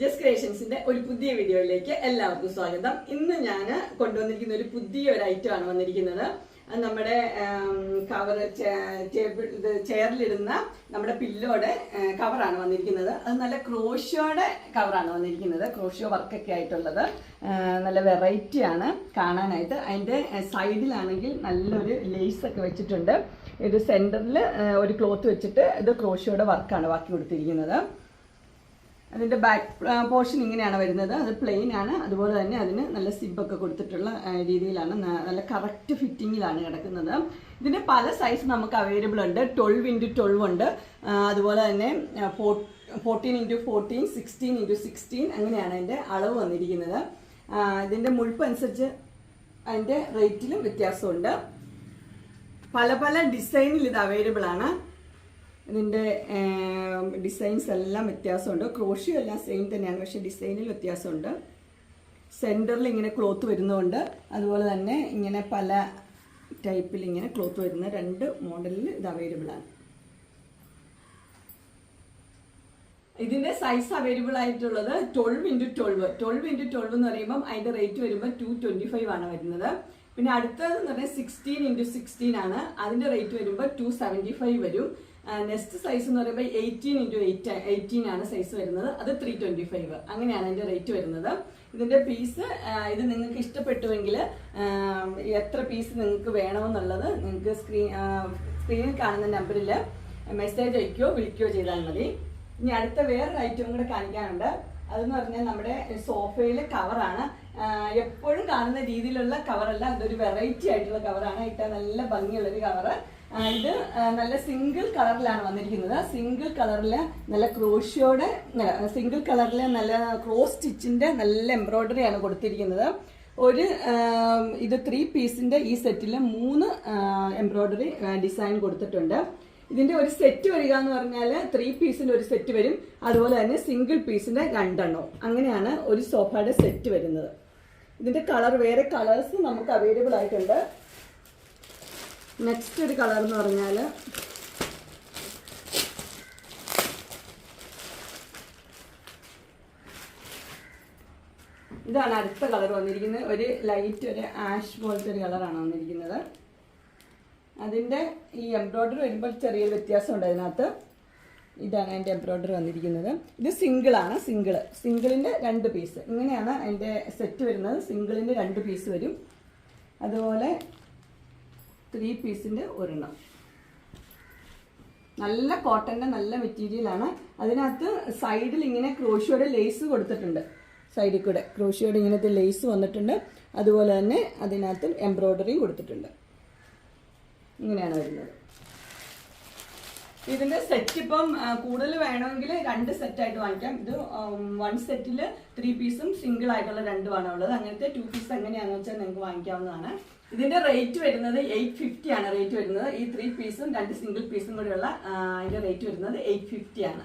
Just ക്രിയേഷൻസിന്റെ ഒരു പുതിയ വീഡിയോയിലേക്ക് എല്ലാവർക്കും സ്വാഗതം. ഇന്ന് ഞാൻ കൊണ്ടുവന്നിരിക്കുന്ന ഒരു പുതിയ ഒരു ഐറ്റം ആണ് വന്നിരിക്കുന്നത്. നമ്മുടെ കവർ ഇത് ചെയറിലിടുന്ന നമ്മുടെ പില്ലോടെ കവറാണ് വന്നിരിക്കുന്നത്. അത് നല്ല ക്രോഷ്യോടെ കവറാണ് വന്നിരിക്കുന്നത്. ക്രോഷ്യോ വർക്കൊക്കെ ആയിട്ടുള്ളത്. നല്ല വെറൈറ്റിയാണ് കാണാനായിട്ട്. അതിന്റെ സൈഡിലാണെങ്കിൽ നല്ലൊരു ലേസ് ഒക്കെ വെച്ചിട്ടുണ്ട്. ഇത് സെന്ററിൽ ഒരു ക്ലോത്ത് വെച്ചിട്ട് ഇത് ക്രോഷ്യോടെ വർക്കാണ് ബാക്കി കൊടുത്തിരിക്കുന്നത്. അതിന്റെ ബാക്ക് പോർഷൻ ഇങ്ങനെയാണ് വരുന്നത്. അത് പ്ലെയിൻ ആണ്. അതുപോലെ തന്നെ അതിന് നല്ല സിബൊക്കെ കൊടുത്തിട്ടുള്ള രീതിയിലാണ് നല്ല കറക്റ്റ് ഫിറ്റിങ്ങിലാണ് കിടക്കുന്നത്. ഇതിന്റെ പല സൈസ് നമുക്ക് അവൈലബിൾ ഉണ്ട്. ട്വൽവ് ഇന്റു ട്വൽവ് ഉണ്ട്. അതുപോലെ തന്നെ fourteen into fourteen sixteen into sixteen അങ്ങനെയാണ് അതിന്റെ അളവ് വന്നിരിക്കുന്നത്. ഇതിന്റെ മുഴുപ്പ് അനുസരിച്ച് അതിന്റെ റേറ്റിലും വ്യത്യാസമുണ്ട്. പല പല ഡിസൈനിൽ ഇത് അവൈലബിൾ ആണ്. ഇതിന്റെ ഡിസൈൻസ് എല്ലാം വ്യത്യാസമുണ്ട്. ക്രോഷ്യോ എല്ലാം സെയിം തന്നെയാണ് പക്ഷെ ഡിസൈനിൽ വ്യത്യാസമുണ്ട്. സെന്ററിൽ ഇങ്ങനെ ക്ലോത്ത് വരുന്നതുകൊണ്ട് അതുപോലെ തന്നെ ഇങ്ങനെ പല ടൈപ്പിൽ ഇങ്ങനെ ക്ലോത്ത് വരുന്ന രണ്ട് മോഡലിൽ ഇത് അവൈലബിൾ ആണ്. ഇതിന്റെ സൈസ് അവൈലബിൾ ആയിട്ടുള്ളത് twelve into twelve twelve into twelve എന്ന് പറയുമ്പോൾ അതിന്റെ റേറ്റ് വരുമ്പോൾ ടു ട്വന്റി ഫൈവ് ആണ് വരുന്നത്. പിന്നെ അടുത്തത് എന്ന് പറഞ്ഞാൽ സിക്സ്റ്റീൻ ഇന്റു സിക്സ്റ്റീൻ ആണ്. അതിന്റെ റേറ്റ് വരുമ്പോൾ ടു സെവന്റി ഫൈവ് വരും. നെക്സ്റ്റ് സൈസ് എന്ന് പറയുമ്പോൾ എയ്റ്റീൻ ഇന്റു എയ്റ്റ് എയ്റ്റീൻ ആണ് സൈസ് വരുന്നത്. അത് ത്രീ ട്വന്റി ഫൈവ് അങ്ങനെയാണ് അതിന്റെ റേറ്റ് വരുന്നത്. ഇതിന്റെ പീസ് ഇത് നിങ്ങൾക്ക് ഇഷ്ടപ്പെട്ടുവെങ്കിൽ എത്ര പീസ് നിങ്ങൾക്ക് വേണമെന്നുള്ളത് നിങ്ങൾക്ക് സ്ക്രീൻ സ്ക്രീനിൽ കാണുന്ന നമ്പറിൽ മെസ്സേജ് അയക്കുകയോ വിളിക്കുകയോ ചെയ്താൽ മതി. ഇനി അടുത്ത വേറൊരു ഐറ്റം കൂടെ കാണിക്കാനുണ്ട്. അതെന്ന് പറഞ്ഞാൽ നമ്മുടെ സോഫയിലെ കവറാണ്. എപ്പോഴും കാണുന്ന രീതിയിലുള്ള കവറല്ല അതൊരു വെറൈറ്റി ആയിട്ടുള്ള കവറാണ്. ഇട്ട നല്ല ഭംഗിയുള്ളൊരു കവറ്. ഇത് നല്ല സിംഗിൾ കളറിലാണ് വന്നിരിക്കുന്നത്. സിംഗിൾ കളറിൽ നല്ല ക്രോഷ്യോടെ സിംഗിൾ കളറിൽ നല്ല ക്രോസ് സ്റ്റിച്ചിന്റെ നല്ല എംബ്രോയ്ഡറി ആണ് കൊടുത്തിരിക്കുന്നത്. ഒരു ഇത് ത്രീ പീസിന്റെ ഈ സെറ്റിൽ മൂന്ന് എംബ്രോയ്ഡറി ഡിസൈൻ കൊടുത്തിട്ടുണ്ട്. ഇതിന്റെ ഒരു സെറ്റ് വരിക എന്ന് പറഞ്ഞാൽ ത്രീ പീസിന്റെ ഒരു സെറ്റ് വരും. അതുപോലെ തന്നെ സിംഗിൾ പീസിന്റെ രണ്ടെണ്ണവും അങ്ങനെയാണ് ഒരു സോഫയുടെ സെറ്റ് വരുന്നത്. ഇതിന്റെ കളർ വേറെ കളേഴ്സ് നമുക്ക് അവൈലബിൾ ആയിട്ടുണ്ട്. നെക്സ്റ്റ് ഒരു കളർ എന്ന് പറഞ്ഞാൽ ഇതാണ് അടുത്ത കളർ വന്നിരിക്കുന്നത്. ഒരു ലൈറ്റ് ഒരു ആഷ് പോലത്തെ ഒരു കളറാണ് വന്നിരിക്കുന്നത്. അതിന്റെ ഈ എംബ്രോയ്ഡറി വരുമ്പോൾ ചെറിയൊരു വ്യത്യാസമുണ്ട് അതിനകത്ത്. ഇതാണ് എന്റെ എംബ്രോയ്ഡറി വന്നിരിക്കുന്നത്. ഇത് സിംഗിളാണ് സിംഗിൾ സിംഗിളിന്റെ രണ്ട് പീസ് ഇങ്ങനെയാണ് എന്റെ സെറ്റ് വരുന്നത്. സിംഗിളിന്റെ രണ്ട് പീസ് വരും. അതുപോലെ ത്രീ പീസിന്റെ ഒരെണ്ണം. നല്ല കോട്ടന്റെ നല്ല മെറ്റീരിയലാണ് അതിനകത്ത് സൈഡിൽ ഇങ്ങനെ ക്രോഷിയോടെ ലേസ് കൊടുത്തിട്ടുണ്ട്. സൈഡിൽ കൂടെ. ക്രോഷിയോടെ ഇങ്ങനത്തെ ലേസ് വന്നിട്ടുണ്ട്. അതുപോലെ തന്നെ അതിനകത്ത് എംബ്രോയ്ഡറിയും കൊടുത്തിട്ടുണ്ട്. ഇങ്ങനെയാണ് വരുന്നത്. ഇതിന്റെ സെറ്റ് ഇപ്പം കൂടുതൽ വേണമെങ്കിൽ രണ്ട് സെറ്റ് ആയിട്ട് വാങ്ങിക്കാം. ഇത് വൺ സെറ്റിൽ ത്രീ പീസും സിംഗിൾ ആയിട്ടുള്ള രണ്ടുമാണ് ഉള്ളത്. അങ്ങനത്തെ ടു പീസ് എങ്ങനെയാണെന്ന് വെച്ചാൽ നിങ്ങൾക്ക് വാങ്ങിക്കാവുന്നതാണ്. ഇതിന്റെ റേറ്റ് വരുന്നത് എയ്റ്റ് ഫിഫ്റ്റി ആണ്. റേറ്റ് വരുന്നത് ഈ ത്രീ പീസും രണ്ട് സിംഗിൾ പീസും കൂടെയുള്ള അതിന്റെ റേറ്റ് വരുന്നത് എയ്റ്റ് ഫിഫ്റ്റി ആണ്.